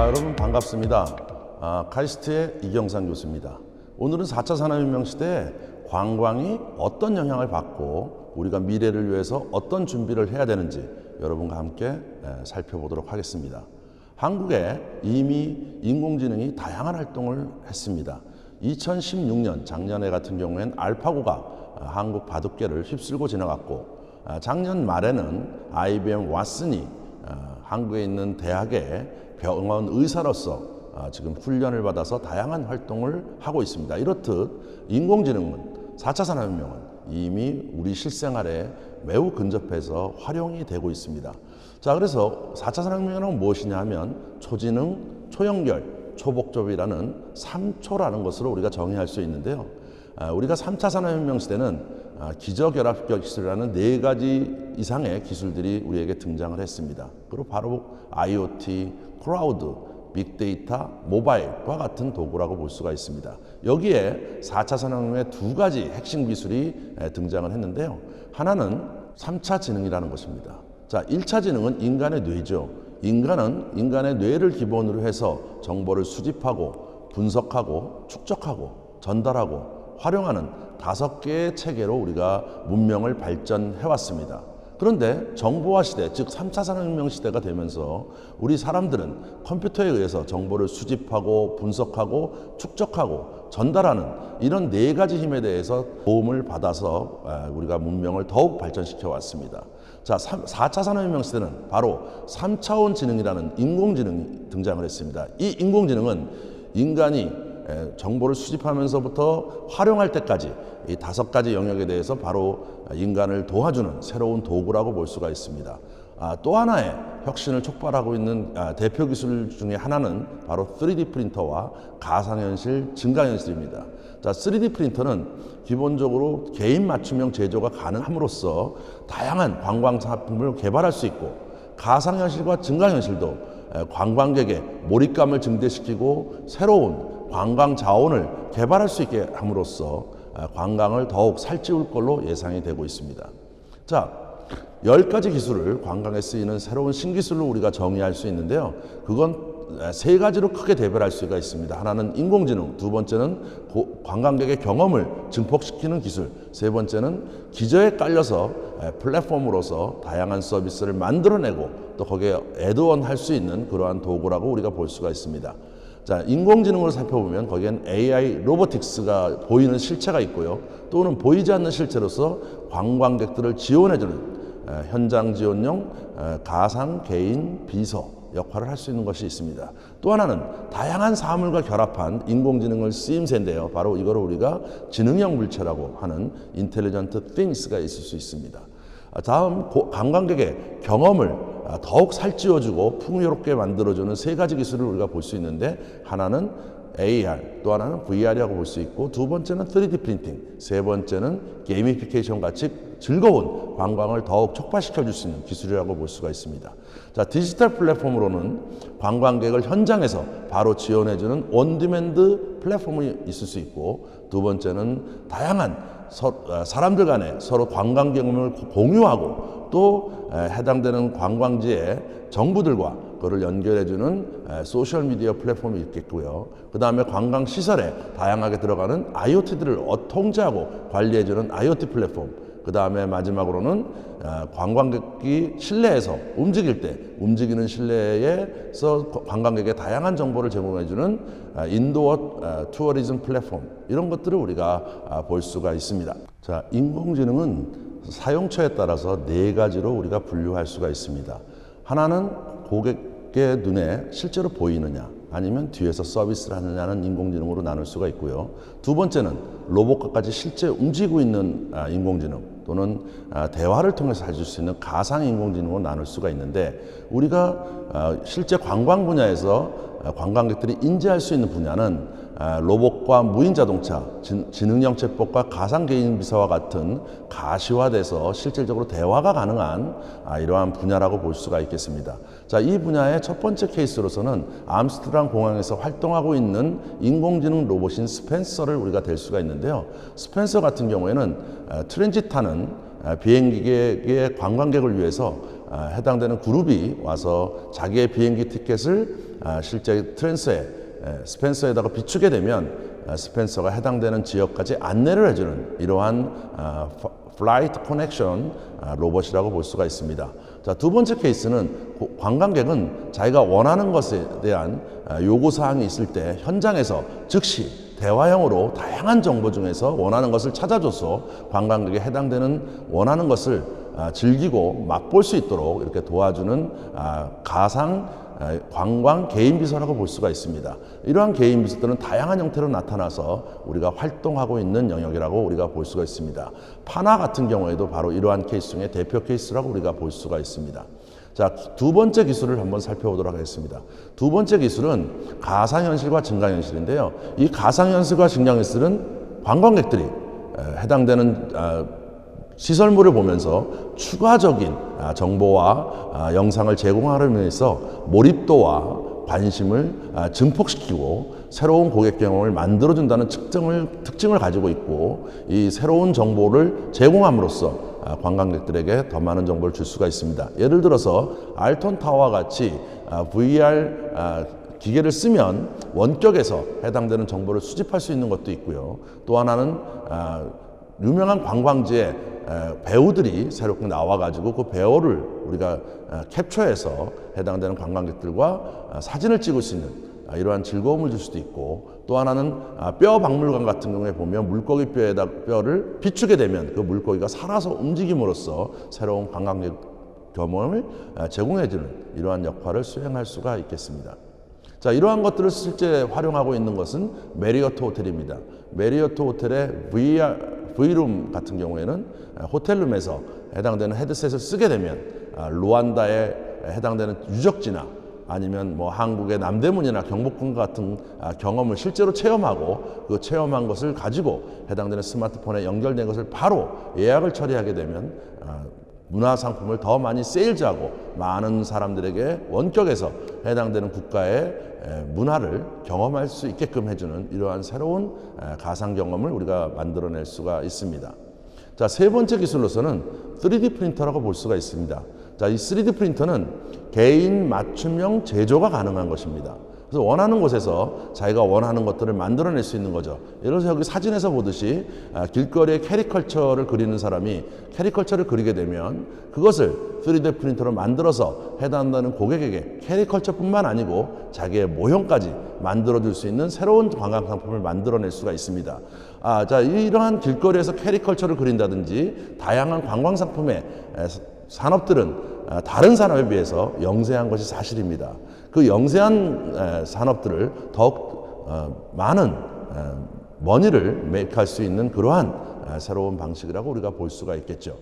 아, 여러분 반갑습니다. 아, 카이스트의 이경상 교수입니다. 오늘은 4차 산업혁명 시대에 관광이 어떤 영향을 받고 우리가 미래를 위해서 어떤 준비를 해야 되는지 여러분과 함께 에, 살펴보도록 하겠습니다. 한국에 이미 인공지능이 다양한 활동을 했습니다. 2016년 작년에 같은 경우엔 알파고가 아, 한국 바둑계를 휩쓸고 지나갔고 아, 작년 말에는 IBM 왓슨이 아, 한국에 있는 대학의 병원 의사로서 아, 지금 훈련을 받아서 다양한 활동을 하고 있습니다. 이렇듯 인공지능은 4차 산업혁명은 이미 우리 실생활에 매우 근접해서 활용이 되고 있습니다. 자, 그래서 4차 산업혁명은 무엇이냐 하면 초지능, 초연결, 초복잡이라는 3초라는 것으로 우리가 정의할 수 있는데요. 아, 우리가 3차 산업혁명 시대는 아, 기저결합 기술이라는 네 가지 이상의 기술들이 우리에게 등장을 했습니다. 그리고 바로 IoT, 클라우드, 빅데이터, 모바일과 같은 도구라고 볼 수가 있습니다. 여기에 4차 산업혁명의 두 가지 핵심 기술이 에, 등장을 했는데요. 하나는 3차 지능이라는 것입니다. 자, 1차 지능은 인간의 뇌죠. 인간은 인간의 뇌를 기본으로 해서 정보를 수집하고 분석하고 축적하고 전달하고 활용하는 다섯 개의 체계로 우리가 문명을 발전해 왔습니다. 그런데 정보화 시대, 즉 3차 산업혁명 시대가 되면서 우리 사람들은 컴퓨터에 의해서 정보를 수집하고 분석하고 축적하고 전달하는 이런 네 가지 힘에 대해서 도움을 받아서 아, 우리가 문명을 더욱 발전시켜 왔습니다. 자, 4차 산업혁명 시대는 바로 3차원 지능이라는 인공지능이 등장을 했습니다. 이 인공지능은 인간이 에, 정보를 수집하면서부터 활용할 때까지 이 다섯 가지 영역에 대해서 바로 인간을 도와주는 새로운 도구라고 볼 수가 있습니다. 아, 또 하나의 혁신을 촉발하고 있는 아, 대표 기술 중에 하나는 바로 3D 프린터와 가상현실, 증강현실입니다. 자, 3D 프린터는 기본적으로 개인 맞춤형 제조가 가능함으로써 다양한 관광 상품을 개발할 수 있고 가상현실과 증강현실도 에, 관광객의 몰입감을 증대시키고 새로운 관광 자원을 개발할 수 있게 함으로써 아, 관광을 더욱 살찌울 걸로 예상이 되고 있습니다. 자, 열 가지 기술을 관광에 쓰이는 새로운 신기술로 우리가 정의할 수 있는데요. 그건 세 가지로 크게 대별할 수가 있습니다. 하나는 인공지능, 두 번째는 고- 관광객의 경험을 증폭시키는 기술, 세 번째는 기저에 깔려서 에, 플랫폼으로서 다양한 서비스를 만들어내고 또 거기에 애드온 할 수 있는 그러한 도구라고 우리가 볼 수가 있습니다. 자, 인공지능을 살펴보면 거기엔 AI 로보틱스가 보이는 실체가 있고요. 또는 보이지 않는 실체로서 관광객들을 지원해주는 에, 현장 지원용 에, 가상 개인 비서 역할을 할 수 있는 것이 있습니다. 또 하나는 다양한 사물과 결합한 인공지능을 쓰임새인데요. 바로 이거를 우리가 지능형 물체라고 하는 인텔리전트 things가 있을 수 있습니다. 아, 다음 고- 관광객의 경험을 아, 더욱 살찌워주고 풍요롭게 만들어주는 세 가지 기술을 우리가 볼 수 있는데 하나는 AR, 또 하나는 VR이라고 볼 수 있고 두 번째는 3D 프린팅, 세 번째는 게이미피케이션 같이 즐거운 관광을 더욱 촉발시켜 줄 수 있는 기술이라고 볼 수가 있습니다. 자, 디지털 플랫폼으로는 관광객을 현장에서 바로 지원해 주는 온디맨드 플랫폼이 있을 수 있고 두 번째는 다양한 서, 아, 사람들 간에 서로 관광 경험을 고- 공유하고 또 에, 해당되는 관광지의 정부들과 그를 연결해주는 에, 소셜 미디어 플랫폼이 있겠고요. 그 다음에 관광 시설에 다양하게 들어가는 IoT들을 어, 통제하고 관리해주는 IoT 플랫폼. 그 다음에 마지막으로는 어, 관광객이 실내에서 움직일 때 움직이는 실내에서 관광객에 다양한 정보를 제공해주는 아, 인도어 어, 투어리즘 플랫폼 이런 것들을 우리가 아, 볼 수가 있습니다. 자, 인공지능은 사용처에 따라서 네 가지로 우리가 분류할 수가 있습니다. 하나는 고객의 눈에 실제로 보이느냐, 아니면 뒤에서 서비스를 하느냐는 인공지능으로 나눌 수가 있고요. 두 번째는 로봇과까지 실제 움직이고 있는 아, 인공지능 또는 아, 대화를 통해서 해줄 수 있는 가상 인공지능으로 나눌 수가 있는데 우리가 아, 실제 관광 분야에서 아, 관광객들이 인지할 수 있는 분야는 아, 로봇과 무인 자동차, 진- 지능형 챗봇과 가상 개인 비서와 같은 가시화돼서 실질적으로 대화가 가능한 아, 이러한 분야라고 볼 수가 있겠습니다. 자, 이 분야의 첫 번째 케이스로서는 암스트랑 공항에서 활동하고 있는 인공지능 로봇인 스펜서를 우리가 댈 수가 있는데요. 스펜서 같은 경우에는 아, 트랜짓하는 아, 비행기의 관광객을 위해서 아, 해당되는 그룹이 와서 자기의 비행기 티켓을 아, 실제 트랜스에 에, 스펜서에다가 비추게 되면 아, 스펜서가 해당되는 지역까지 안내를 해주는 이러한 아, 파- 플라이트 커넥션 아, 로봇이라고 볼 수가 있습니다. 자, 두 번째 케이스는 고- 관광객은 자기가 원하는 것에 대한 아, 요구 사항이 있을 때 현장에서 즉시 대화형으로 다양한 정보 중에서 원하는 것을 찾아줘서 관광객에 해당되는 원하는 것을 아, 즐기고 맛볼 수 있도록 이렇게 도와주는 아, 가상 아, 관광 개인 비서라고 볼 수가 있습니다. 이러한 개인 비서들은 다양한 형태로 나타나서 우리가 활동하고 있는 영역이라고 우리가 볼 수가 있습니다. 파나 같은 경우에도 바로 이러한 케이스 중에 대표 케이스라고 우리가 볼 수가 있습니다. 자, 두 번째 기술을 한번 살펴보도록 하겠습니다. 두 번째 기술은 가상현실과 증강현실인데요. 이 가상현실과 증강현실은 관광객들이 에, 해당되는 아, 시설물을 보면서 추가적인 아, 정보와 아, 영상을 제공하기 위해서 몰입도와 관심을 아, 증폭시키고 새로운 고객 경험을 만들어준다는 특징을, 특징을 가지고 있고 이 새로운 정보를 제공함으로써 아, 관광객들에게 더 많은 정보를 줄 수가 있습니다. 예를 들어서 알톤 타워와 같이 아, VR 아, 기계를 쓰면 원격에서 해당되는 정보를 수집할 수 있는 것도 있고요. 또 하나는 아, 유명한 관광지에 에, 배우들이 새롭게 나와가지고 그 배우를 우리가 어, 캡처해서 해당되는 관광객들과 어, 사진을 찍을 수 있는 아, 이러한 즐거움을 줄 수도 있고 또 하나는 아, 뼈 박물관 같은 경우에 보면 물고기 뼈에다 뼈를 비추게 되면 그 물고기가 살아서 움직임으로써 새로운 관광객 경험을 아, 제공해주는 이러한 역할을 수행할 수가 있겠습니다. 자, 이러한 것들을 실제 활용하고 있는 것은 메리어트 호텔입니다. 메리어트 호텔의 VR, V룸 같은 경우에는 아, 호텔룸에서 해당되는 헤드셋을 쓰게 되면 아, 루안다에 해당되는 유적지나 아니면 뭐 한국의 남대문이나 경복궁 같은 아, 경험을 실제로 체험하고 그 체험한 것을 가지고 해당되는 스마트폰에 연결된 것을 바로 예약을 처리하게 되면 아, 문화 상품을 더 많이 세일즈하고 많은 사람들에게 원격에서 해당되는 국가의 에, 문화를 경험할 수 있게끔 해주는 이러한 새로운 에, 가상 경험을 우리가 만들어낼 수가 있습니다. 자, 세 번째 기술로서는 3D 프린터라고 볼 수가 있습니다. 자, 이 3D 프린터는 개인 맞춤형 제조가 가능한 것입니다. 그래서 원하는 곳에서 자기가 원하는 것들을 만들어낼 수 있는 거죠. 예를 들어서 여기 사진에서 보듯이 아, 길거리에 캐리컬처를 그리는 사람이 캐리컬처를 그리게 되면 그것을 3D 프린터로 만들어서 해당하는 고객에게 캐리컬처뿐만 아니고 자기의 모형까지 만들어줄 수 있는 새로운 관광 상품을 만들어낼 수가 있습니다. 아, 자, 이러한 길거리에서 캐리컬처를 그린다든지 다양한 관광 상품의 에, 산업들은 아, 다른 산업에 비해서 영세한 것이 사실입니다. 그 영세한 에, 산업들을 더욱 어, 많은 에, 머니를 메이크할 수 있는 그러한 에, 새로운 방식이라고 우리가 볼 수가 있겠죠.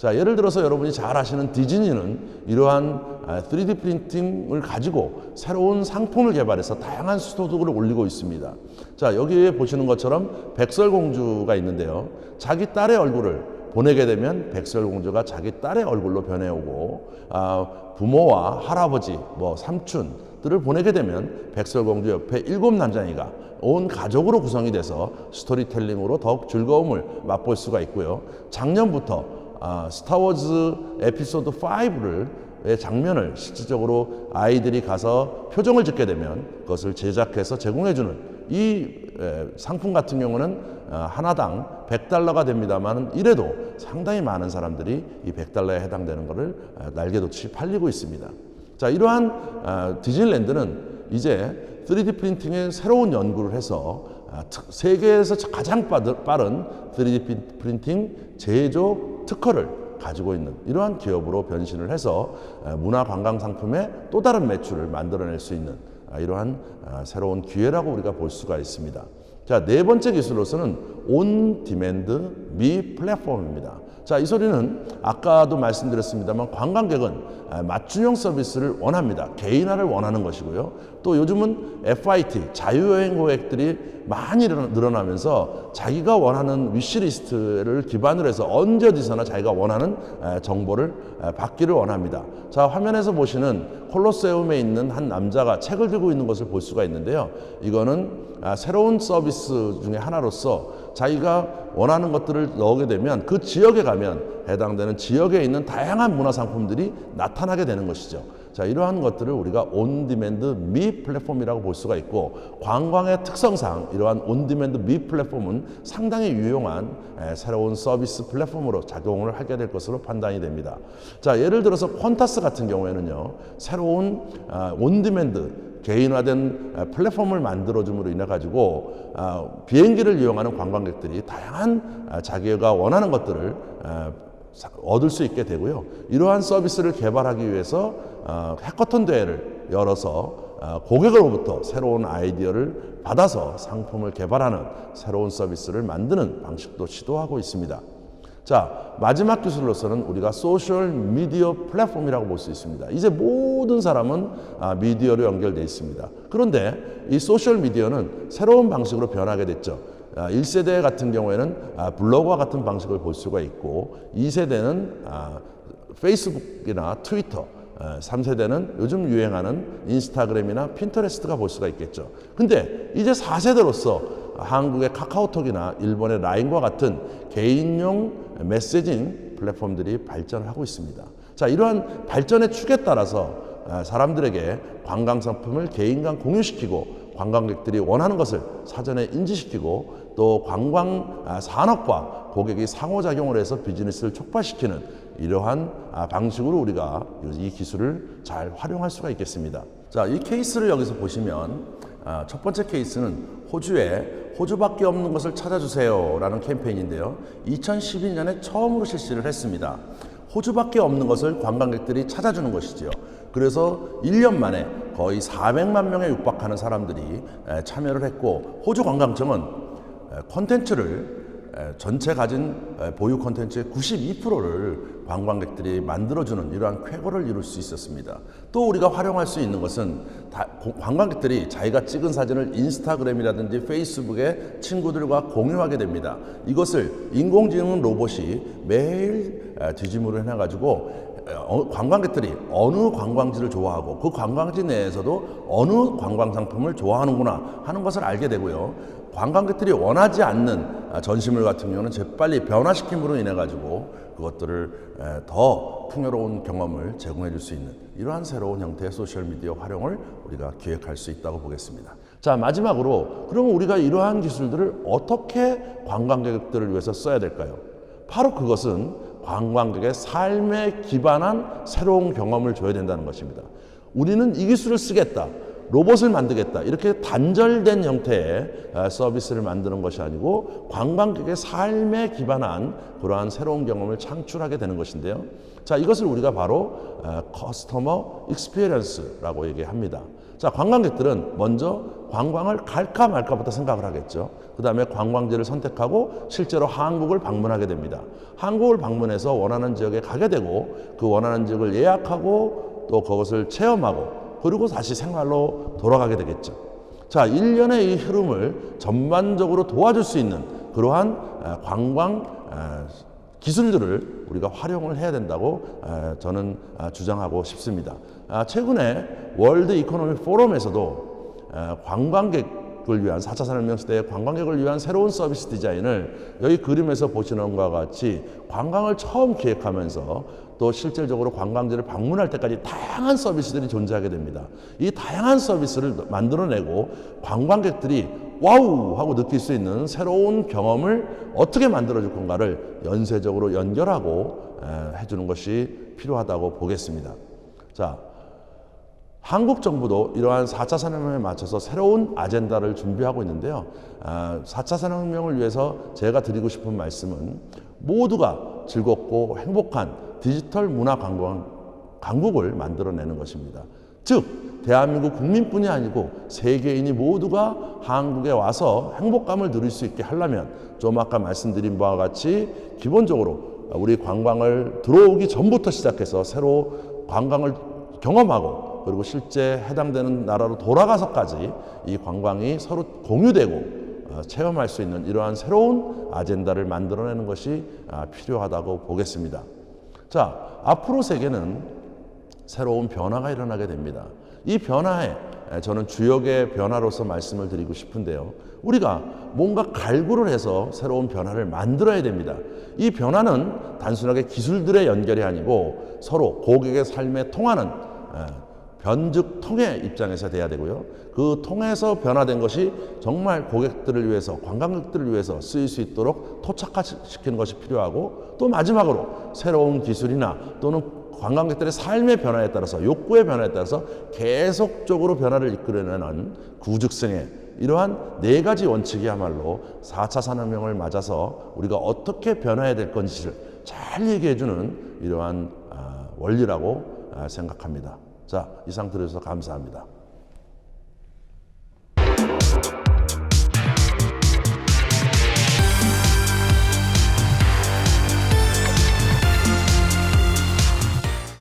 자, 예를 들어서 여러분이 잘 아시는 디즈니는 이러한 아, 3D 프린팅을 가지고 새로운 상품을 개발해서 다양한 수도독을 올리고 있습니다. 자, 여기에 보시는 것처럼 백설공주가 있는데요. 자기 딸의 얼굴을 보내게 되면 백설공주가 자기 딸의 얼굴로 변해오고 아, 부모와 할아버지, 뭐 삼촌들을 보내게 되면 백설공주 옆에 일곱 남자이가 온 가족으로 구성이 돼서 스토리텔링으로 더욱 즐거움을 맛볼 수가 있고요. 작년부터 아, 스타워즈 에피소드 5를 의 장면을 실질적으로 아이들이 가서 표정을 짓게 되면 그것을 제작해서 제공해주는 이 에, 상품 같은 경우는 아, 하나당 100달러가 됩니다만 이래도 상당히 많은 사람들이 이 100달러에 해당되는 것을 아, 날개도치 팔리고 있습니다. 자, 이러한 아, 디즈니랜드는 이제 3D 프린팅의 새로운 연구를 해서 아, 특- 세계에서 가장 빠른 3D プリ 프린팅 제조 특허를 가지고 있는 이러한 기업으로 변신을 해서 아, 문화 관광 상품의 또 다른 매출을 만들어낼 수 있는 아, 이러한 아, 새로운 기회라고 우리가 볼 수가 있습니다. 자, 네 번째 기술로서는 온 디맨드 미 플랫폼입니다. 자, 이 소리는 아까도 말씀드렸습니다만 관광객은 아, 맞춤형 서비스를 원합니다. 개인화를 원하는 것이고요. 또 요즘은 FIT 자유여행 고객들이 많이 늘어나- 늘어나면서 자기가 원하는 위시리스트를 기반으로 해서 언제 어디서나 자기가 원하는 에, 정보를 에, 받기를 원합니다. 자 화면에서 보시는 콜로세움에 있는 한 남자가 책을 들고 있는 것을 볼 수가 있는데요. 이거는 아, 새로운 서비스 중에 하나로서 자기가 원하는 것들을 넣게 되면 그 지역에 가면 해당되는 지역에 있는 다양한 문화 상품들이 나타나게 되는 것이죠. 자, 이러한 것들을 우리가 온디맨드 미 플랫폼이라고 볼 수가 있고 관광의 특성상 이러한 온디맨드 미 플랫폼은 상당히 유용한 에, 새로운 서비스 플랫폼으로 작용을 하게 될 것으로 판단이 됩니다. 자, 예를 들어서 퀀타스 같은 경우에는요, 새로운 아, 온디맨드 개인화된 아, 플랫폼을 만들어줌으로 인해 가지고 아, 비행기를 이용하는 관광객들이 다양한 아, 자기가 원하는 것들을 얻을 수 있게 되고요. 이러한 서비스를 개발하기 위해서 어, 해커톤 대회를 열어서 어, 고객으로부터 새로운 아이디어를 받아서 상품을 개발하는 새로운 서비스를 만드는 방식도 시도하고 있습니다. 자, 마지막 기술로서는 우리가 소셜 미디어 플랫폼이라고 볼 수 있습니다. 이제 모든 사람은 아, 미디어로 연결되어 있습니다. 그런데 이 소셜 미디어는 새로운 방식으로 변하게 됐죠. 아, 1세대 같은 경우에는 아, 블로그와 같은 방식을 볼 수가 있고 2세대는 아, 페이스북이나 트위터 아, 3세대는 요즘 유행하는 인스타그램이나 핀터레스트가 볼 수가 있겠죠. 근데 이제 4세대로서 한국의 카카오톡이나 일본의 라인과 같은 개인용 메시징 플랫폼들이 발전을 하고 있습니다. 자, 이러한 발전의 축에 따라서 아, 사람들에게 관광 상품을 개인 간 공유시키고 관광객들이 원하는 것을 사전에 인지시키고 또 관광 아, 산업과 고객이 상호작용을 해서 비즈니스를 촉발시키는 이러한 아, 방식으로 우리가 이 기술을 잘 활용할 수가 있겠습니다. 자, 이 케이스를 여기서 보시면 아, 첫 번째 케이스는 호주에 호주밖에 없는 것을 찾아주세요라는 캠페인인데요. 2012년에 처음으로 실시를 했습니다. 호주밖에 없는 것을 관광객들이 찾아주는 것이지요. 그래서 1년 만에 거의 400만 명에 육박하는 사람들이 에, 참여를 했고 호주 관광청은 에, 콘텐츠를 에, 전체 가진 에, 보유 콘텐츠의 92%를 관광객들이 만들어주는 이러한 쾌거를 이룰 수 있었습니다. 또 우리가 활용할 수 있는 것은 다- 고- 관광객들이 자기가 찍은 사진을 인스타그램이라든지 페이스북에 친구들과 공유하게 됩니다. 이것을 인공지능 로봇이 매일 에, 뒤짐으로 해가지고 어, 관광객들이 어느 관광지를 좋아하고 그 관광지 내에서도 어느 관광 상품을 좋아하는구나 하는 것을 알게 되고요. 관광객들이 원하지 않는 아, 전시물 같은 경우는 재빨리 변화시킴으로 인해 가지고 그것들을 에, 더 풍요로운 경험을 제공해 줄 수 있는 이러한 새로운 형태의 소셜 미디어 활용을 우리가 기획할 수 있다고 보겠습니다. 자 마지막으로 그러면 우리가 이러한 기술들을 어떻게 관광객들을 위해서 써야 될까요? 바로 그것은 관광객의 삶에 기반한 새로운 경험을 줘야 된다는 것입니다. 우리는 이 기술을 쓰겠다. 로봇을 만들겠다. 이렇게 단절된 형태의 아, 서비스를 만드는 것이 아니고 관광객의 삶에 기반한 그러한 새로운 경험을 창출하게 되는 것인데요. 자, 이것을 우리가 바로 아, 커스터머 익스피리언스라고 얘기합니다. 자, 관광객들은 먼저 관광을 갈까 말까부터 생각을 하겠죠. 그 다음에 관광지를 선택하고 실제로 한국을 방문하게 됩니다. 한국을 방문해서 원하는 지역에 가게 되고 그 원하는 지역을 예약하고 또 그것을 체험하고 그리고 다시 생활로 돌아가게 되겠죠. 자, 일련의 이 흐름을 전반적으로 도와줄 수 있는 그러한 아, 관광 아, 기술들을 우리가 활용을 해야 된다고 아, 저는 아, 주장하고 싶습니다. 아, 최근에 월드 이코노미 포럼에서도 아, 관광객을 위한 4차 산업혁명 시대의 관광객을 위한 새로운 서비스 디자인을 여기 그림에서 보시는 것과 같이 관광을 처음 기획하면서 또 실질적으로 관광지를 방문할 때까지 다양한 서비스들이 존재하게 됩니다. 이 다양한 서비스를 만들어내고 관광객들이 와우 하고 느낄 수 있는 새로운 경험을 어떻게 만들어줄 건가를 연쇄적으로 연결하고 에, 해주는 것이 필요하다고 보겠습니다. 자, 한국 정부도 이러한 4차 산업혁명에 맞춰서 새로운 아젠다를 준비하고 있는데요. 아, 4차 산업혁명을 위해서 제가 드리고 싶은 말씀은 모두가 즐겁고 행복한 디지털 문화 관광, 강국을 만들어내는 것입니다. 즉, 대한민국 국민뿐이 아니고 세계인이 모두가 한국에 와서 행복감을 누릴 수 있게 하려면 좀 아까 말씀드린 바와 같이 기본적으로 우리 관광을 들어오기 전부터 시작해서 새로 관광을 경험하고 그리고 실제 해당되는 나라로 돌아가서까지 이 관광이 서로 공유되고 어, 체험할 수 있는 이러한 새로운 아젠다를 만들어내는 것이 아, 필요하다고 보겠습니다. 자, 앞으로 세계는 새로운 변화가 일어나게 됩니다. 이 변화에 에, 저는 주역의 변화로서 말씀을 드리고 싶은데요. 우리가 뭔가 갈구를 해서 새로운 변화를 만들어야 됩니다. 이 변화는 단순하게 기술들의 연결이 아니고 서로 고객의 삶에 통하는 에, 변즉 통의 입장에서 돼야 되고요. 그 통해서 변화된 것이 정말 고객들을 위해서 관광객들을 위해서 쓰일 수 있도록 토착화시키는 것이 필요하고 또 마지막으로 새로운 기술이나 또는 관광객들의 삶의 변화에 따라서 욕구의 변화에 따라서 계속적으로 변화를 이끌어내는 구직성의 이러한 네 가지 원칙이야말로 4차 산업혁명을 맞아서 우리가 어떻게 변화해야 될 건지를 잘 얘기해 주는 이러한 아, 원리라고 아, 생각합니다. 자, 이상 들어주셔서 감사합니다.